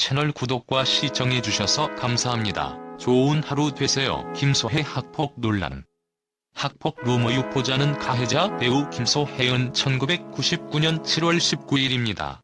채널 구독과 시청해 주셔서 감사합니다. 좋은 하루 되세요. 김소혜 학폭 논란. 학폭 루머 유포자는 가해자 배우 김소혜은 1999년 7월 19일입니다.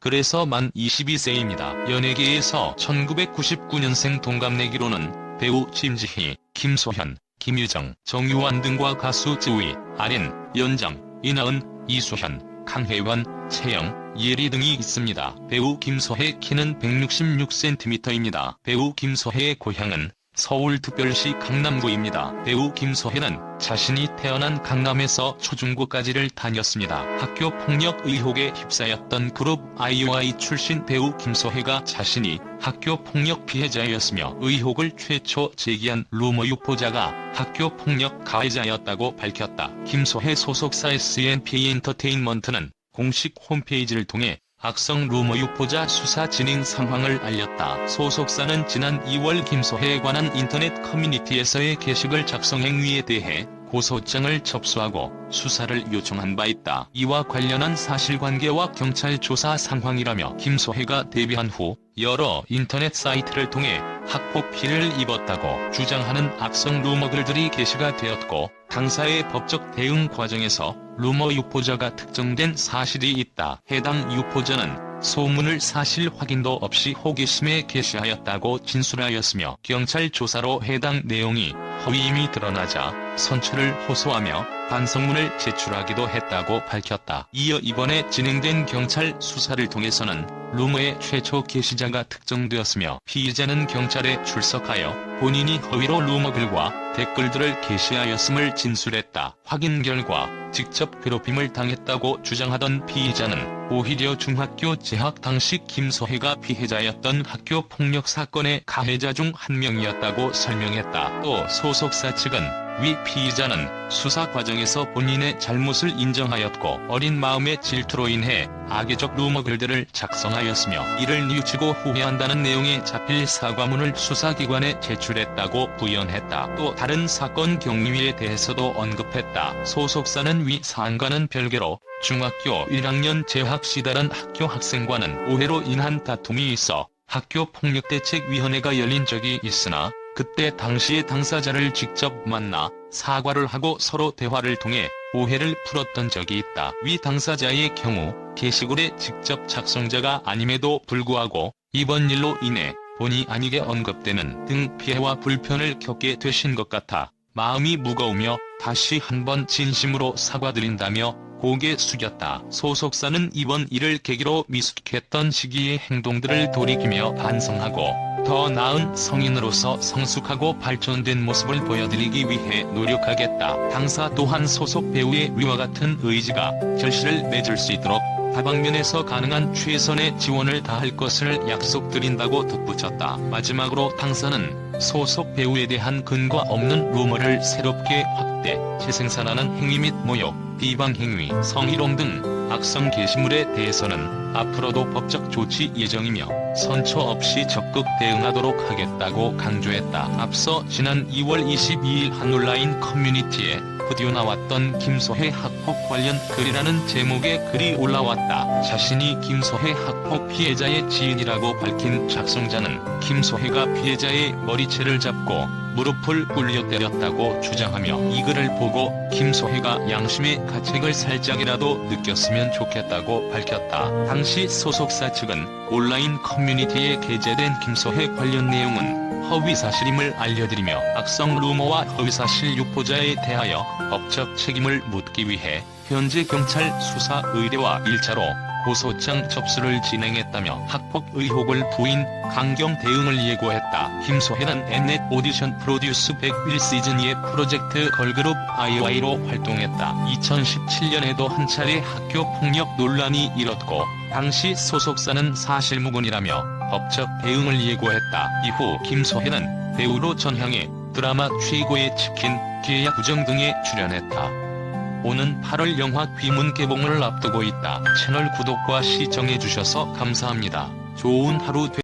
그래서 만 22세입니다. 연예계에서 1999년생 동갑내기로는 배우 심지희, 김소현, 김유정, 정유환 등과 가수 지우이, 아린, 연장, 이나은, 이수현, 강혜원, 채영, 예리 등이 있습니다. 배우 김소혜 키는 166cm입니다. 배우 김소혜의 고향은 서울특별시 강남구입니다. 배우 김소혜는 자신이 태어난 강남에서 초중고까지를 다녔습니다. 학교 폭력 의혹에 휩싸였던 그룹 아이오아이 출신 배우 김소혜가 자신이 학교 폭력 피해자였으며 의혹을 최초 제기한 루머 유포자가 학교 폭력 가해자였다고 밝혔다. 김소혜 소속사 SNP 엔터테인먼트는 공식 홈페이지를 통해 악성 루머 유포자 수사 진행 상황을 알렸다. 소속사는 지난 2월 김소혜에 관한 인터넷 커뮤니티에서의 게시글 작성 행위에 대해 고소장을 접수하고 수사를 요청한 바 있다. 이와 관련한 사실관계와 경찰 조사 상황이라며 김소혜가 데뷔한 후 여러 인터넷 사이트를 통해 학폭 피해를 입었다고 주장하는 악성 루머 글들이 게시가 되었고 당사의 법적 대응 과정에서 루머 유포자가 특정된 사실이 있다. 해당 유포자는 소문을 사실 확인도 없이 호기심에 게시하였다고 진술하였으며 경찰 조사로 해당 내용이 허위임이 드러나자 선처를 호소하며 반성문을 제출하기도 했다고 밝혔다. 이어 이번에 진행된 경찰 수사를 통해서는 루머의 최초 게시자가 특정되었으며 피의자는 경찰에 출석하여 본인이 허위로 루머 글과 댓글들을 게시하였음을 진술했다. 확인 결과 직접 괴롭힘을 당했다고 주장하던 피의자는 오히려 중학교 재학 당시 김소혜가 피해자였던 학교 폭력 사건의 가해자 중 한 명이었다고 설명했다. 또 소속사 측은 위 피의자는 수사 과정에서 본인의 잘못을 인정하였고 어린 마음의 질투로 인해 악의적 루머 글들을 작성하였으며 이를 뉘우치고 후회한다는 내용의 자필 사과문을 수사기관에 제출했다고 부연했다. 또 다른 사건 경위에 대해서도 언급했다. 소속사는 위 사안과는 별개로 중학교 1학년 재학 시다른 학교 학생과는 오해로 인한 다툼이 있어 학교 폭력대책위원회가 열린 적이 있으나 그때 당시의 당사자를 직접 만나 사과를 하고 서로 대화를 통해 오해를 풀었던 적이 있다. 위 당사자의 경우 게시글의 직접 작성자가 아님에도 불구하고 이번 일로 인해 본의 아니게 언급되는 등 피해와 불편을 겪게 되신 것 같아 마음이 무거우며 다시 한번 진심으로 사과드린다며 고개 숙였다. 소속사는 이번 일을 계기로 미숙했던 시기의 행동들을 돌이키며 반성하고 더 나은 성인으로서 성숙하고 발전된 모습을 보여드리기 위해 노력하겠다. 당사 또한 소속 배우의 위와 같은 의지가 결실을 맺을 수 있도록 다방면에서 가능한 최선의 지원을 다할 것을 약속드린다고 덧붙였다. 마지막으로 당사는 소속 배우에 대한 근거 없는 루머를 새롭게 확 대, 재생산하는 행위 및 모욕, 비방 행위, 성희롱 등 악성 게시물에 대해서는 앞으로도 법적 조치 예정이며 선처 없이 적극 대응하도록 하겠다고 강조했다. 앞서 지난 2월 22일 한 온라인 커뮤니티에 부디오 나왔던 김소혜 학폭 관련 글이라는 제목의 글이 올라왔다. 자신이 김소혜 학폭 피해자의 지인이라고 밝힌 작성자는 김소혜가 피해자의 머리채를 잡고 무릎을 굴려 때렸다고 주장하며 이 글을 보고 김소혜가 양심의 가책을 살짝이라도 느꼈으면 좋겠다고 밝혔다. 당시 소속사 측은 온라인 커뮤니티에 게재된 김소혜 관련 내용은 허위사실임을 알려드리며 악성 루머와 허위사실 유포자에 대하여 법적 책임을 묻기 위해 현재 경찰 수사 의뢰와 일차로 고소장 접수를 진행했다며 학폭 의혹을 부인 강경 대응을 예고했다. 김소혜는 엠넷 오디션 프로듀스 101 시즌2의 프로젝트 걸그룹 아이와이로 활동했다. 2017년에도 한 차례 학교 폭력 논란이 일었고 당시 소속사는 사실무근이라며 법적 대응을 예고했다. 이후 김소혜는 배우로 전향해 드라마 최고의 치킨, 계약 부정 등에 출연했다. 오는 8월 영화 귀문 개봉을 앞두고 있다. 채널 구독과 시청해주셔서 감사합니다. 좋은 하루 되